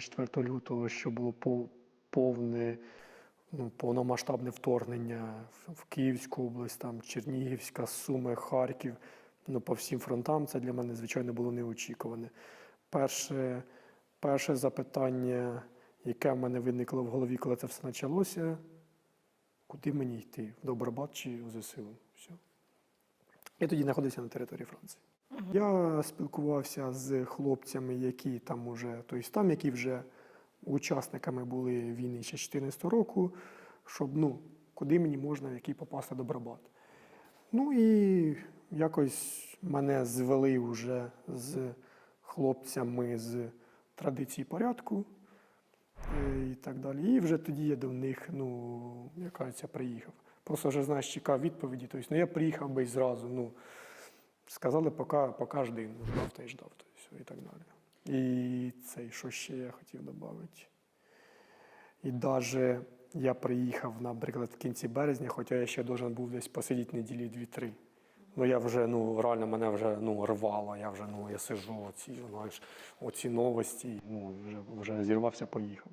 4 лютого, що було повне, ну, повномасштабне вторгнення в в Київську область, там, Чернігівська, Суми, Харків. Ну, по всім фронтам це для мене, звичайно, було неочікуване. Перше, перше запитання, яке в мене виникло в голові, коли це все почалося, куди мені йти? В Добробат чи у ЗСУ? Все. Я тоді знаходився на території Франції. Я спілкувався з хлопцями, які там уже, тобто там, які вже учасниками були війни ще з 14 року, щоб ну, куди мені можна, в який попасти Добробат. Ну і якось мене звели вже з хлопцями з традиції порядку е, і так далі. І вже тоді я до них, ну, як кажеться, приїхав. Просто вже знаєш, чекав відповіді. Тобто, ну я приїхав би і зразу. Ну, сказали, поки, поки жди, ну, ждав та й ждав, то все, і так далі. І це, що ще я хотів додати. І навіть я приїхав, наприклад, в кінці березня, хоча я ще должен був десь посидіти неділі дві-три. Ну я вже ну реально мене вже ну рвало. Я вже ну я сижу, оці, знаєш, оці новості, ну вже вже зірвався, поїхав.